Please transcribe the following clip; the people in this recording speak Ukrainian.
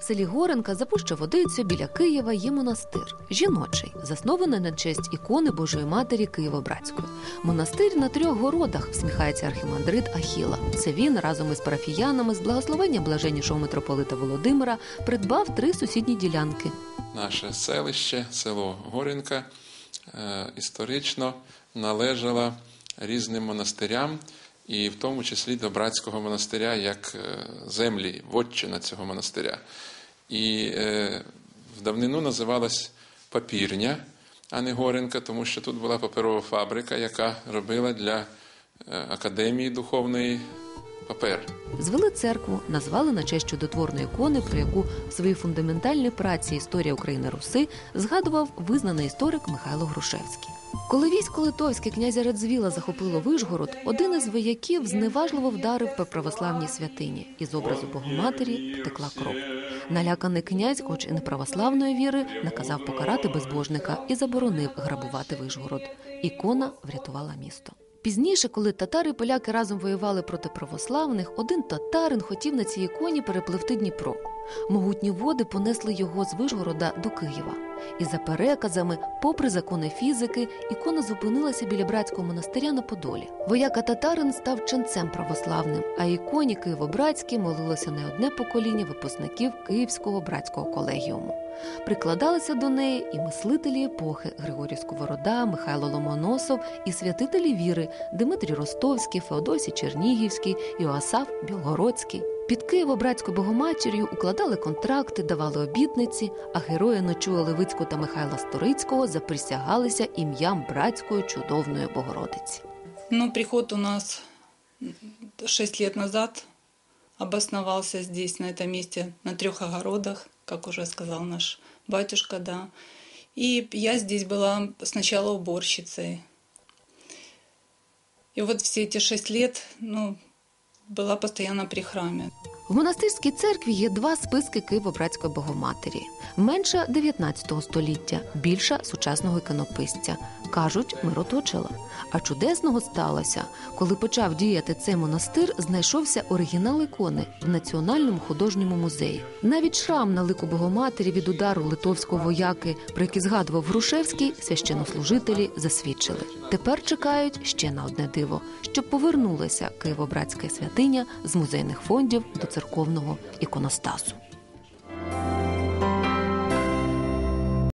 В селі Горенка за Пуща водицю біля Києва є монастир жіночий, заснований на честь ікони Божої Матері Києво-Братської. Монастир на трьох городах, всміхається архімандрит Ахіла. Це він разом із парафіянами з благословення блаженнішого митрополита Володимира придбав три сусідні ділянки. Наше селище, село Горенка, е, історично належало різним монастирям, і в тому числі до братського монастиря, як е, землі, вотчина цього монастиря. І е, в давнину називалась папірня, а не Горенка, тому що тут була паперова фабрика, яка робила для е, академії духовної папер. Звели церкву, назвали на честь чудотворної ікони, про яку в своїй фундаментальній праці Історія України Руси згадував визнаний історик Михайло Грушевський. Коли військо литовське князя Радзвіла захопило Вишгород, один із вояків зневажливо вдарив по православній святині, і з образу Богоматері потекла кров. Наляканий князь, хоч і не православної віри, наказав покарати безбожника і заборонив грабувати Вишгород. Ікона врятувала місто. Пізніше, коли татари і поляки разом воювали проти православних, один татарин хотів на цій іконі перепливти Дніпро. Могутні води понесли його з Вишгорода до Києва. І за переказами, попри закони фізики, ікона зупинилася біля братського монастиря на Подолі. Вояка татарин став ченцем православним, а іконі Києво-Братській молилося не одне покоління випускників Київського братського колегіуму. Прикладалися до неї і мислителі епохи Григорій Сковорода, Михайло Ломоносов і святителі віри Дмитрій Ростовський, Феодосій Чернігівський, Іоасаф Білгородський. Під Києво-братською богоматір'ю укладали контракти, давали обітниці, а герої Ночуя Левицького та Михайла Сторицького заприсягалися ім'ям братської чудовної Богородиці. Ну, приход у нас 6 лет назад обосновался здесь, на этом месте, на трех огородах, как уже сказал наш батюшка, да. И я здесь была сначала уборщицей. И вот все эти шесть лет, ну, была постоянно при храме. В монастирській церкві є два списки Києво-братської богоматері: менша 19 століття, більша сучасного іконописця. Кажуть, мироточила. А чудесного сталося, коли почав діяти цей монастир, знайшовся оригінал ікони в Національному художньому музеї. Навіть шрам на лику Богоматері від удару литовського вояки, про який згадував Грушевський, священнослужителі засвідчили. Тепер чекають ще на одне диво, щоб повернулася Києво-братська святиня з музейних фондів до церковного іконостасу.